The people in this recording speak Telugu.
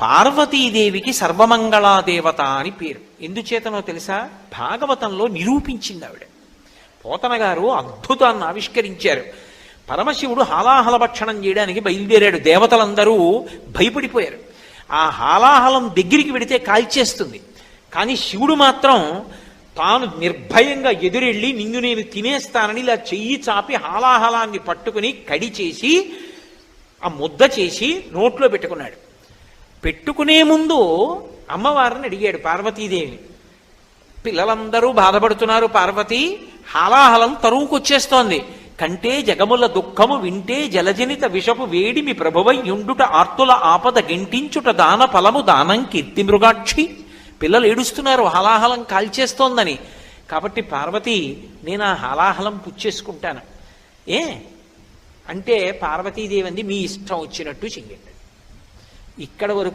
పార్వతీదేవికి సర్వమంగళాదేవత అని పేరు. ఎందుచేతనో తెలుసా? భాగవతంలో నిరూపించింది ఆవిడ పోతన గారు అద్భుతాన్ని ఆవిష్కరించారు. పరమశివుడు హాలాహల భక్షణం చేయడానికి బయలుదేరాడు. దేవతలందరూ భయపడిపోయారు. ఆ హాలాహలం దగ్గరికి వెడితే కాల్చేస్తుంది. కానీ శివుడు మాత్రం తాను నిర్భయంగా ఎదురెళ్ళి నిన్ను నేను తినేస్తానని ఇలా చెయ్యి చాపి హాలాహలాన్ని పట్టుకుని కడి చేసి ఆ ముద్ద చేసి నోట్లో పెట్టుకున్నాడు. పెట్టుకునే ముందు అమ్మవారిని అడిగాడు పార్వతీదేవిని. పిల్లలందరూ బాధపడుతున్నారు పార్వతి హాలాహలం తరువుకొచ్చేస్తోంది. కంటే జగముల దుఃఖము వింటే జలజనిత విషపు వేడిమి ప్రభువై యుండుట ఆర్తుల ఆపద గింటించుట దాన ఫలము దానం కీర్తి మృగాక్షి. పిల్లలు ఏడుస్తున్నారు హలాహలం కాల్చేస్తోందని. కాబట్టి పార్వతి నేను ఆ హలాహలం పుచ్చేసుకుంటాను. ఏ? అంటే పార్వతీదేవి అంది మీ ఇష్టం వచ్చినట్టు చెయ్యండి. ఇక్కడ వరకు